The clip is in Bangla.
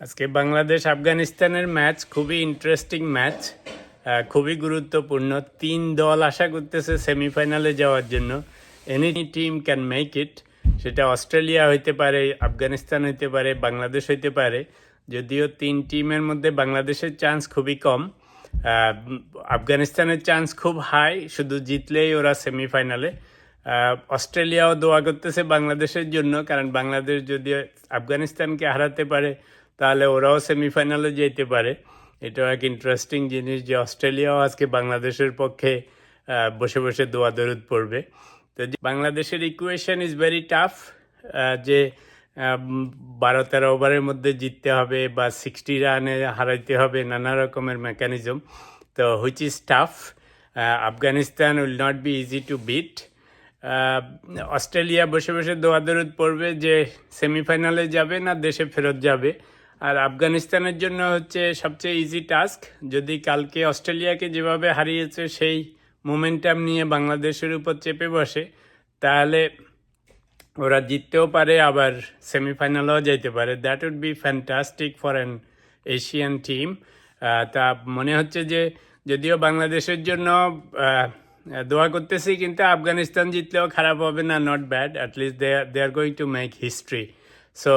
আজকে বাংলাদেশ আফগানিস্তানের ম্যাচ, খুবই ইন্টারেস্টিং ম্যাচ খুবই গুরুত্বপূর্ণ। তিন দল আশা করতেছে সেমিফাইনালে যাওয়ার জন্য। Any team can make it সেটা অস্ট্রেলিয়া হইতে পারে, আফগানিস্তান হইতে পারে, বাংলাদেশ হইতে পারে। যদিও তিন টিমের মধ্যে বাংলাদেশের চান্স খুবই কম। আফগানিস্তানের চান্স খুব হাই শুধু জিতলেই ওরা সেমিফাইনালে অস্ট্রেলিয়াও দোয়া করতেছে বাংলাদেশের জন্য, কারণ বাংলাদেশ যদি আফগানিস্তানকে হারাতে পারে তাহলে ওরাও সেমিফাইনালে যেতে পারে। এটাও এক ইন্টারেস্টিং জিনিস যে অস্ট্রেলিয়াও আজকে বাংলাদেশের পক্ষে বসে বসে দোয়া দরুদ পড়বে। তো বাংলাদেশের ইকুয়েশন ইজ ভেরি টাফ যে বারো তেরো ওভারের মধ্যে জিততে হবে বা সিক্সটি রানে হারাইতে হবে নানা রকমের মেকানিজম তো which is tough Afghanistan will not be easy to beat Australia বসে বসে দোয়াদরুদ পড়বে যে সেমিফাইনালে যাবে না দেশে ফেরত যাবে। আর আফগানিস্তানের জন্য হচ্ছে সবচেয়ে ইজি টাস্ক যদি কালকে অস্ট্রেলিয়াকে যেভাবে হারিয়েছে সেই মোমেন্টাম নিয়ে বাংলাদেশের উপর চেপে বসে, তাহলে ওরা জিততেও পারে, আবার সেমিফাইনালেও যাইতে পারে। That would be fantastic for an Asian team তা মনে হচ্ছে যে যদিও বাংলাদেশের জন্য দোয়া করতেছি, কিন্তু আফগানিস্তান জিতলেও খারাপ হবে না not bad at least they they are going to make history so